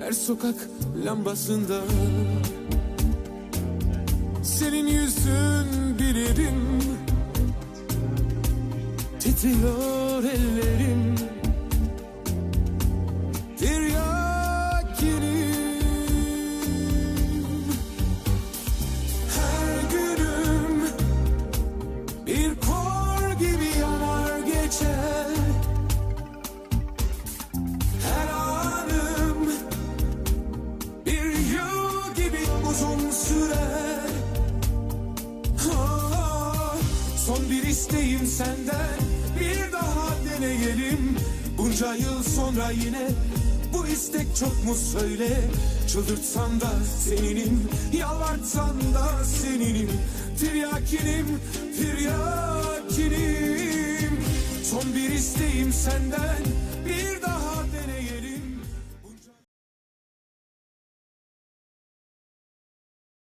her sokak lambasında. Senin yüzün bilirim Titriyor ellerim uzun sürer Ah, Son bir isteğim senden. Bir daha deneyelim. Bunca yıl sonra yine bu istek çok mu söyle? Çıldırtsan da seninim Yalvartsan da seninim. Tiryakinim, tiryakinim. Son bir isteğim senden